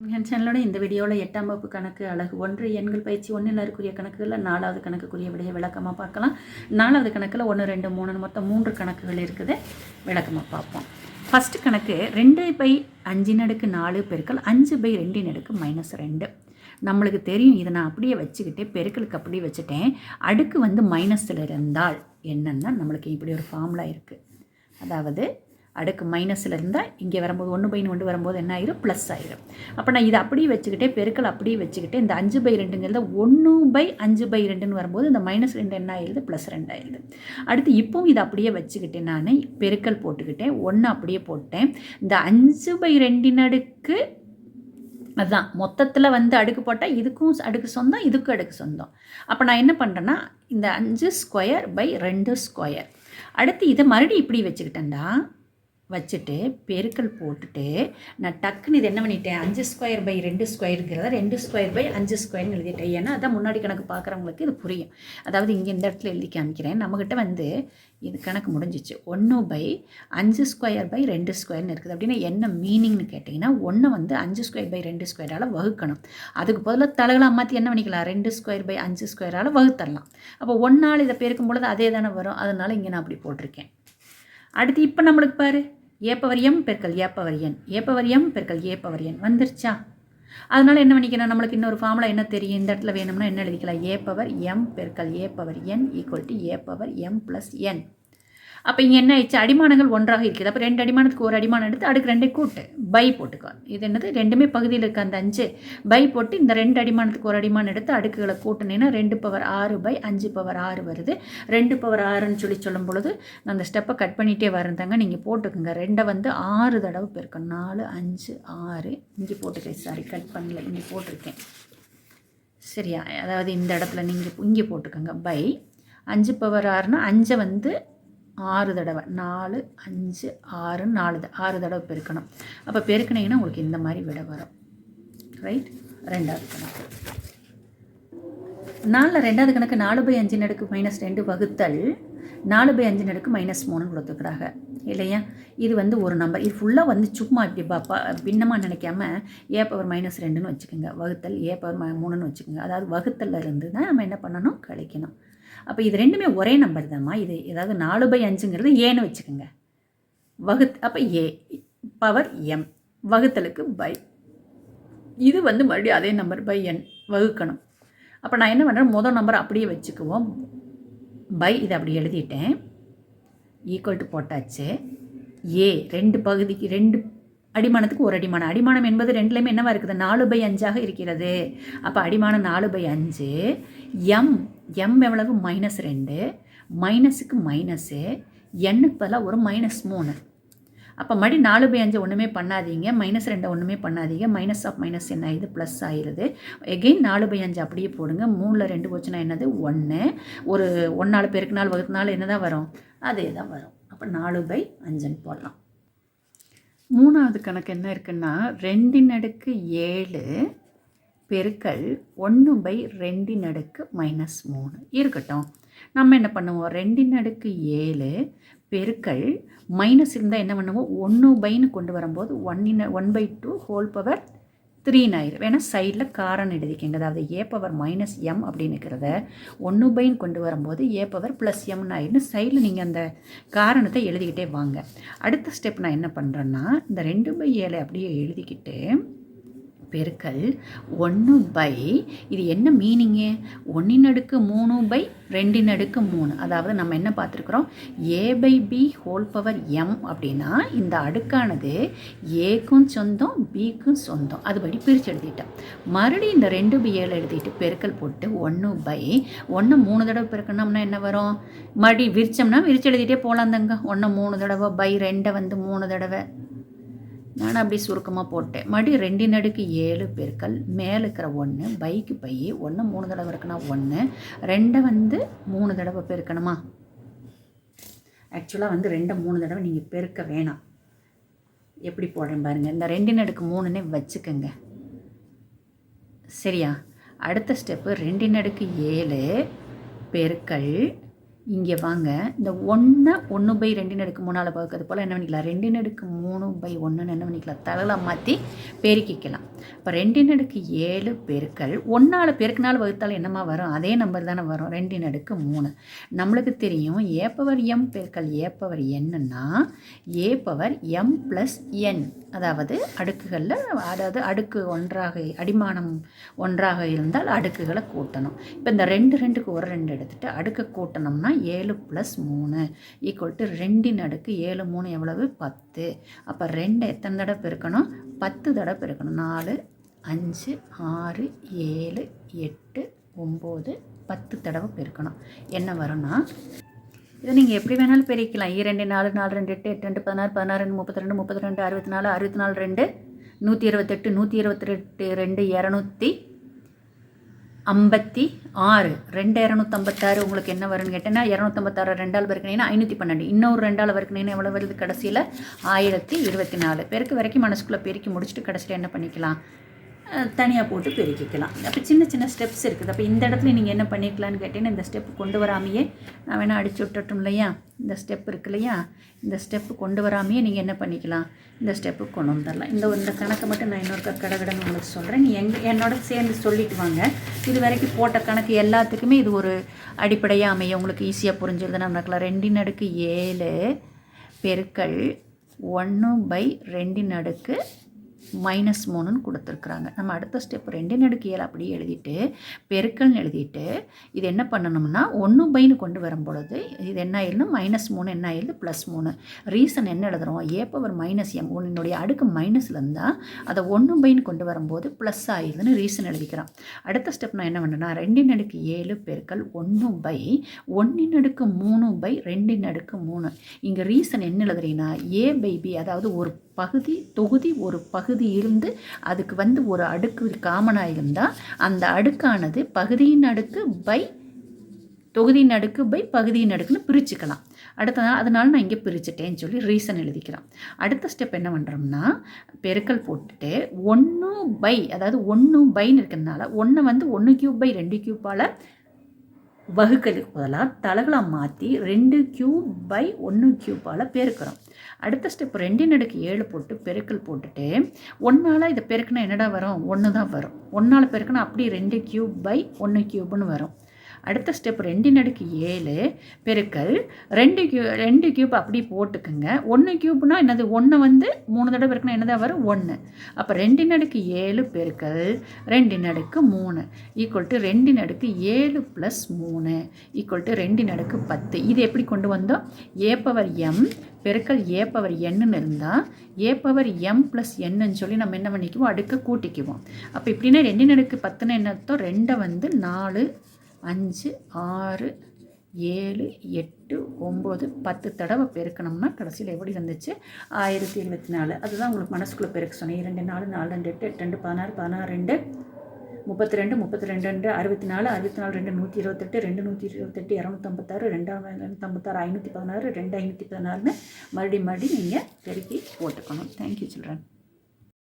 என் சேனலோட இந்த வீடியோவில் எட்டாம் வகுப்பு கணக்கு அழகு ஒன்று எண்கள் பயிற்சி ஒன்றில் இருக்கக்கூடிய கணக்குகளில் நாலாவது கணக்குக்குரிய விடையை விளக்கமாக பார்க்கலாம். நாலாவது கணக்கில் ஒன்று ரெண்டு மூணு மொத்தம் மூன்று கணக்குகள் இருக்குது. விளக்கமாக பார்ப்போம். ஃபஸ்ட்டு கணக்கு ரெண்டு பை அஞ்சு நடுக்கு நாலு பெருக்கல் அஞ்சு பை ரெண்டு நடுக்கு மைனஸ் ரெண்டு. நம்மளுக்கு தெரியும் இதை நான் அப்படியே வச்சுக்கிட்டே பெருக்கலுக்கு அப்படியே வச்சுட்டேன். அடுக்கு வந்து மைனஸில் இருந்தால் என்னென்னா நம்மளுக்கு இப்படி ஒரு ஃபார்முலா இருக்குது அதாவது அடுக்கு மைனஸில் இருந்தால் இங்கே வரும்போது ஒன்று பைன்னு ஒன்று வரும்போது என்ன ஆயிரும்? ப்ளஸ் ஆயிரும். அப்போ நான் இதை அப்படியே வச்சுக்கிட்டே பெருக்கல் அப்படியே வச்சுக்கிட்டே இந்த அஞ்சு பை ரெண்டுங்கிறத ஒன்று பை அஞ்சு பை ரெண்டுன்னு வரும்போது இந்த மைனஸ் ரெண்டு என்ன ஆயிடுது? ப்ளஸ் ரெண்டு ஆயிடுது. அடுத்து இப்போவும் இதை அப்படியே வச்சுக்கிட்டேன் நான் பெருக்கல் போட்டுக்கிட்டேன். ஒன்று அப்படியே போட்டேன். இந்த அஞ்சு பை ரெண்டின் அடுக்கு அதுதான் மொத்தத்தில் வந்து அடுக்கு போட்டால் இதுக்கும் அடுக்கு சொந்தம் இதுக்கும் அடுக்கு சொந்தம். அப்போ நான் என்ன பண்ணுறேன்னா இந்த அஞ்சு ஸ்கொயர் பை ரெண்டு ஸ்கொயர் அடுத்து இதை மறுபடியும் இப்படி வச்சுக்கிட்டேன்டா. வச்சுட்டு பெருக்கல் போட்டுட்டு நான் டக்குன்னு இது என்ன பண்ணிட்டேன்? அஞ்சு ஸ்கொயர் பை ரெண்டு ஸ்கொயருங்கிறத ரெண்டு ஸ்கொயர் பை அஞ்சு ஸ்கொயர்னு எழுதிட்டேன். ஏன்னா அதான் முன்னாடி கணக்கு பார்க்குறவங்களுக்கு இது புரியும். அதாவது இங்கே இந்த இடத்துல எழுதி காமிக்கிறேன். நம்மக்கிட்ட வந்து இது கணக்கு முடிஞ்சிச்சு. ஒன்று பை அஞ்சு ஸ்கொயர் பை ரெண்டு ஸ்கொயர்னு இருக்குது. அப்படின்னா என்ன மீனிங்னு கேட்டிங்கன்னா ஒன்று வந்து அஞ்சு ஸ்கொயர் பை ரெண்டு ஸ்கொயரால் வகுக்கணும். அதுக்கு பதிலாக தலைகளாக மாற்றி என்ன பண்ணிக்கலாம்? ரெண்டு ஸ்கொயர் பை அஞ்சு ஸ்கொயரால் வகுத்தரலாம். அப்போ ஒன்றால் இதை பெருக்கும் பொழுது அதே தானே வரும். அதனால் இங்கே நான் அப்படி போட்டிருக்கேன். அடுத்து இப்போ நம்மளுக்கு பாரு. ஏப்பவரியம் எம் பெருக்கல் A power N A M பெருக்கல் ஏ என் வந்துருச்சா? அதனால் என்ன பண்ணிக்கணும்? நம்மளுக்கு இன்னொரு ஃபார்முலா என்ன தெரியும்? இந்த இடத்துல வேணும்னா என்ன எழுதிக்கலாம்? ஏ பவர் எம் பெருக்கல் A power N equal to A power M plus N அப்போ இங்கே என்ன ஆயிடுச்சு? அடிமானங்கள் ஒன்றாக இருக்குது அப்போ ரெண்டு அடிமானத்துக்கு ஒரு அடிமானம் எடுத்து அடுக்கு ரெண்டே கூட்டு. பை போட்டுக்கோ. இது என்னது? ரெண்டுமே பகுதியில் இருக்க அந்த அஞ்சு. பை போட்டு இந்த ரெண்டு அடிமானத்துக்கு ஒரு அடிமானம் எடுத்து அடுக்குகளை கூட்டினேன்னா ரெண்டு பவர் ஆறு பை அஞ்சு பவர் ஆறு வருது. ரெண்டு பவர் ஆறுன்னு சொல்லி சொல்லும் பொழுது நான் அந்த ஸ்டெப்பை கட் பண்ணிகிட்டே வரந்தாங்க நீங்கள் போட்டுக்கோங்க. ரெண்டை வந்து ஆறு தடவை பெருக்கணும். நாலு அஞ்சு ஆறு. இங்கே போட்டுக்கேன் சாரி கட் பண்ணல. இங்கே போட்டிருக்கேன். சரியா? அதாவது இந்த இடத்துல நீங்கள் இங்கே போட்டுக்கோங்க. பை அஞ்சு பவர் ஆறுனா அஞ்சை வந்து ஆறு தடவை. நாலு அஞ்சு ஆறு நாலு த- ஆறு தடவை பெருக்கணும். அப்போ பெருக்கினீங்கன்னா உங்களுக்கு இந்த மாதிரி விட வரும். ரைட் ரெண்டாவது கணக்கு. நாலில் ரெண்டாவது கணக்கு நாலு பை அஞ்சு நடுக்கு மைனஸ் ரெண்டு வகுத்தல் நாலு பை அஞ்சு நடுக்கு மைனஸ் மூணு கொடுத்துக்கிறாங்க இல்லையா? இது வந்து ஒரு நம்பர் இது ஃபுல்லாக வந்து சும்மா இப்படி பாப்பா பின்னமாக நினைக்காம ஏ பவர் மைனஸ் ரெண்டுன்னு வச்சுக்கோங்க. வகுத்தல் ஏ பவர் மூணுன்னு வச்சுக்கோங்க. அதாவது வகுத்தல்ல இருந்து தான் நம்ம என்ன பண்ணணும்? கழிக்கணும். அப்போ இது ரெண்டுமே ஒரே நம்பர் தான்மா இது ஏதாவது நாலு பை அஞ்சுங்கிறது ஏன்னு வச்சுக்கோங்க. வகுத் அப்போ ஏ பவர் எம் வகுத்தலுக்கு பை இது வந்து மறுபடியும் அதே நம்பர் பை என் வகுக்கணும். அப்போ நான் என்ன பண்ணுறேன் முதல் நம்பர் அப்படியே வச்சுக்குவோம். பை இதை அப்படி எழுதிட்டேன். ஈக்குவல் டு போட்டாச்சு. ஏ ரெண்டு பகுதிக்கு ரெண்டு அடிமானத்துக்கு ஒரு அடிமானம். அடிமானம் என்பது ரெண்டுலேயுமே என்னவாக இருக்குது? நாலு பை அஞ்சாக இருக்கிறது. அப்போ அடிமானம் நாலு பை அஞ்சு. எம் எம் எவ்வளவு? மைனஸ் ரெண்டு. மைனஸுக்கு மைனஸு எண்ணுக்கு பதிலாக ஒரு மைனஸ் மூணு. அப்போ மறுபடி நாலு பை அஞ்சு ஒன்றுமே பண்ணாதீங்க. மைனஸ் ரெண்டை ஒன்றுமே பண்ணாதீங்க. மைனஸ் ஆஃப் மைனஸ் என்ன ஆயிடுது? ப்ளஸ் ஆயிடுது. எகெயின் நாலு பை அஞ்சு அப்படியே போடுங்க. மூணில் ரெண்டு போச்சுன்னா என்னது? ஒன்று ஒரு ஒன்றால் பெருக்கு நாள் வகுத்து நாள் என்ன தான் வரும்? அதே தான் வரும். அப்போ நாலு பை அஞ்சுன்னு போடலாம். மூணாவது கணக்கு என்ன இருக்குன்னா ரெண்டின் அடுக்கு ஏழு பெருக்கல் ஒன்று பை ரெண்டின் அடுக்கு மைனஸ் மூணு. இருக்கட்டும். நம்ம என்ன பண்ணுவோம்? ரெண்டின் அடுக்கு ஏழு பெருக்கல் மைனஸ் இருந்தால் என்ன பண்ணுவோம்? ஒன்று பைன்னு கொண்டு வரும்போது ஒன்னின் one by two whole power த்ரீன்னு ஆயிரும். வேணால் சைடில் காரன் எழுதிக்கங்க. அதாவது ஏ பவர் மைனஸ் எம் அப்படின்னு இருக்கிறத ஒன்று பைன்னு கொண்டு வரும்போது ஏ பவர் ப்ளஸ் எம்னு ஆயிடுன்னு சைடில் நீங்கள் அந்த காரணத்தை எழுதிக்கிட்டே வாங்க. அடுத்த ஸ்டெப் நான் என்ன பண்ணுறேன்னா இந்த ரெண்டு பை ஏழை அப்படியே எழுதிக்கிட்டு பெருக்கல் ஒன்று பை இது என்ன மீனிங்கு ஒன்றின் அடுக்கு மூணு பை ரெண்டின் அடுக்கு மூணு. அதாவது நம்ம என்ன பார்த்துருக்குறோம்? A by B whole power M அப்படின்னா இந்த அடுக்கானது ஏக்கும் சொந்தம் பிக்கும் சொந்தம். அதுபடி பிரித்து எழுதிட்டோம். மறுபடியும் இந்த ரெண்டு பை ஏழு எழுதிட்டு பெருக்கல் போட்டு ஒன்று பை ஒன்று மூணு தடவை பெருக்கணும்னா என்ன வரும்? மறுபடியும் விரிச்சோம்னா விரிச்சு எழுதிட்டே போகலாம் தங்க ஒன்று மூணு தடவை பை ரெண்டை வந்து மூணு தடவை. நான் அப்படி சுருக்கமாக போட்டேன். மறுபடியும் ரெண்டின் அடுக்கு ஏழு பெருக்கல் மேலே இருக்கிற ஒன்று பைக்கு பை ஒன்று மூணு தடவை இருக்குன்னா ஒன்று ரெண்டை வந்து மூணு தடவை பெருக்கணுமா? ஆக்சுவலாக வந்து ரெண்டை மூணு தடவை நீங்கள் பெருக்க வேணாம். எப்படி போடுறேன் பாருங்கள் இந்த ரெண்டின் அடுக்கு மூணுன்னே வச்சுக்கோங்க. சரியா? அடுத்த ஸ்டெப்பு ரெண்டின் அடுக்கு ஏழு பெருக்கல் இங்கே வாங்க. இந்த ஒன்று ஒன்று பை ரெண்டு நடுக்கு மூணால் பகுக்கிறது போல் என்ன பண்ணிக்கலாம்? ரெண்டு நடுக்கு மூணு பை ஒன்றுன்னு என்ன பண்ணிக்கலாம்? தலையில் மாற்றி பெருக்கிக்கலாம். இப்போ ரெண்டின் அடுக்கு ஏழு பெருக்கள் ஒன்றால் பெருக்கினால் வகுத்தால் என்னமா வரும்? அதே நம்பர் தானே வரும். ரெண்டின் அடுக்கு மூணு. நம்மளுக்கு தெரியும் ஏ பவர் எம் பெருக்கள் ஏ பவர் என்னன்னா A power M plus N அதாவது அடுக்குகளில் அதாவது அடுக்கு ஒன்றாக அடிமானம் ஒன்றாக இருந்தால் அடுக்குகளை கூட்டணும். இப்போ இந்த ரெண்டு ரெண்டுக்கு ஒரு ரெண்டு எடுத்துகிட்டு அடுக்கு கூட்டணும்னா ஏழு ப்ளஸ் மூணு ஈக்குவல் டு ரெண்டின் அடுக்கு ஏழு மூணு எவ்வளவு? பத்து. அப்போ ரெண்டு எத்தனை தடவை பெருக்கணும்? பத்து தடவை பெருக்கணும் நாலு அஞ்சு ஆறு ஏழு எட்டு ஒம்பது பத்து தடவை பெருக்கணும் என்ன வரும்னா இதை நீங்கள் எப்படி வேணாலும் பெருக்கலாம். இரண்டு நாலு நாலு ரெண்டு எட்டு எட்டு ரெண்டு பதினாறு பதினாறு ரெண்டு முப்பத்தி ரெண்டு முப்பத்தி ரெண்டு அறுபத்தி நாலு அறுபத்தி நாலு ரெண்டு நூற்றி இருபத்தெட்டு நூற்றி இருபத்தி ரெண்டு ரெண்டு இரநூத்தி ஐம்பத்தி ஆறு. ரெண்டு இரநூத்தம்பத்தாறு உங்களுக்கு என்ன வரும்னு கேட்டேன்னா இரநூத்தம்பத்தாறு ரெண்டால் பெருக்கினீங்கன்னா ஐநூற்றி பன்னெண்டு இன்னொரு ரெண்டால் பெருக்கினீங்கன்னா எவ்வளோ வருது? கடைசியில் ஆயிரத்தி இருபத்தி நாலு. பெருக்கு வரைக்கும் மனசுக்குள்ளே பெருக்கி முடிச்சுட்டு கடைசியில் என்ன பண்ணிக்கலாம்? தனியாக போட்டு பெருக்கிக்கலாம். அப்போ சின்ன சின்ன ஸ்டெப்ஸ் இருக்குது. அப்போ இந்த இடத்துல நீங்கள் என்ன பண்ணிக்கலான்னு கேட்டீங்கன்னா இந்த ஸ்டெப் கொண்டு வராமையே நான் வேணால் அடிச்சு விட்டுட்டும் இல்லையா? இந்த ஸ்டெப் இருக்கு இல்லையா? இந்த ஸ்டெப்பு கொண்டு வராமையே நீங்கள் என்ன பண்ணிக்கலாம்? இந்த ஸ்டெப்பு கொண்டு வந்துடலாம். இந்த இந்த கணக்கை மட்டும் நான் இன்னொரு கடகடன்னு உங்களுக்கு சொல்கிறேன் நீ எங்கள் என்னோட சேர்ந்து சொல்லிட்டு வாங்க. இது வரைக்கும் போட்ட கணக்கு எல்லாத்துக்குமே இது ஒரு அடிப்படையாக அமைய உங்களுக்கு ஈஸியாக புரிஞ்சுருது நம்ம ரெண்டின் அடுக்கு ஏழு பெருக்கள் ஒன்று பை ரெண்டின் அடுக்கு மைனஸ் மூணுன்னு கொடுத்துருக்குறாங்க. நம்ம அடுத்த ஸ்டெப் ரெண்டின் அடுக்கு ஏழு அப்படியே எழுதிட்டு பெருக்கல்னு எழுதிட்டு இது என்ன பண்ணணும்னா ஒன்று பைன்னு கொண்டு வரும் பொழுது இது என்ன ஆயிடுது மைனஸ் மூணு என்ன ஆயிடுது? ப்ளஸ் மூணு. ரீசன் என்ன எழுதுகிறோம் ஏ பவர் மைனஸ் எம் உன்னுடைய அடுக்கு மைனஸில் இருந்தால் அதை ஒன்று பைன்னு கொண்டு வரும்போது ப்ளஸ் ஆயிடுதுன்னு ரீசன் எழுதிக்கிறோம். அடுத்த ஸ்டெப் நான் என்ன பண்ணுறேன்னா ரெண்டின் அடுக்கு ஏழு பெருக்கல் ஒன்று பை ஒன்றின் அடுக்கு மூணு பை ரெண்டின் அடுக்கு மூணு. இங்கே ரீசன் என்ன எழுதுறீங்கன்னா ஏ பை பி அதாவது ஒரு பகுதி தொகுதி ஒரு பகுதி இருந்து அதுக்கு வந்து ஒரு அடுக்கு காமனாக இருந்தால் அந்த அடுக்கானது பகுதியின் அடுக்கு பை தொகுதியின் அடுக்கு பை பகுதியின் அடுக்குன்னு பிரிச்சுக்கலாம். அடுத்த நாள் அதனால நான் இங்கே பிரிச்சுட்டேன்னு சொல்லி ரீசன் எழுதிக்கலாம். அடுத்த ஸ்டெப் என்ன பண்ணுறோம்னா பெருக்கல் போட்டுட்டு ஒன்று பை அதாவது ஒன்று பைன்னு இருக்கிறதுனால ஒன்றை வந்து ஒன்று கியூப் பை ரெண்டு கியூப்பால் வகுக்கலுக்கு பதிலாக தலைகளாக மாற்றி ரெண்டு கியூப் பை ஒன்று கியூப்பால் பெருக்கிறோம். அடுத்த ஸ்டெப் ரெண்டின் அடுக்கு ஏழு போட்டு பெருக்கல் போட்டுட்டு ஒன்றால் இதை பெருக்கினா என்னடா வரும்? ஒன்று தான் வரும். ஒன்றால் பெருக்கினா அப்படியே ரெண்டு கியூப் பை ஒன்று கியூப்னு வரும். அடுத்த ஸ்டெப் ரெண்டின் அடுக்கு ஏழு பெருக்கல். ரெண்டு கியூ ரெண்டு கியூப் அப்படி போட்டுக்குங்க. ஒன்று கியூப்னால் என்னது? ஒன்று வந்து மூணு தடவை பெருக்கணும் என்னதான் வரும்? ஒன்று அப்போ ரெண்டின் அடுக்கு ஏழு பெருக்கல். ரெண்டின் அடுக்கு மூணு. ஈக்குவல் டு ரெண்டின் அடுக்கு ஏழு ப்ளஸ் மூணு. ஈக்குவல் டு ரெண்டின் அடுக்கு பத்து. இது எப்படி கொண்டு வந்தோம்? ஏ பவர் எம் பெருக்கல் ஏ பவர் என்னன்னு இருந்தால் ஏ பவர் எம் ப்ளஸ் என்னன்னு சொல்லி நம்ம என்ன பண்ணிக்குவோம்? அடுக்க கூட்டிக்குவோம். அப்போ இப்படின்னா ரெண்டின் அடுக்கு பத்துன்னு என்னத்தோ ரெண்டை வந்து நாலு அஞ்சு ஆறு ஏழு எட்டு ஒம்பது பத்து தடவை பெருக்கணும்னா கடைசியில் எப்படி வந்துச்சு ஆயிரத்தி எழுபத்தி நாலு. அதுதான் உங்களுக்கு மனசுக்குள்ளே பெருக்க சொன்னேன். இரண்டு நாலு நாலு ரெண்டு எட்டு எட்டு ரெண்டு பதினாறு பதினாறு ரெண்டு முப்பத்தி ரெண்டு முப்பத்தி ரெண்டு ரெண்டு அறுபத்தி நாலு அறுபத்தி நாலு ரெண்டு நூற்றி இருபத்தெட்டு ரெண்டு நூற்றி இருபத்தெட்டு இரநூத்தம்பத்தாறு ரெண்டாம் இரநூத்தம்பத்தாறு ஐநூற்றி பதினாறு ரெண்டு ஐநூற்றி பதினாறுன்னு மறுபடியும் மறுபடியும் நீங்கள் பெருக்கி போட்டுக்கணும். Thank you children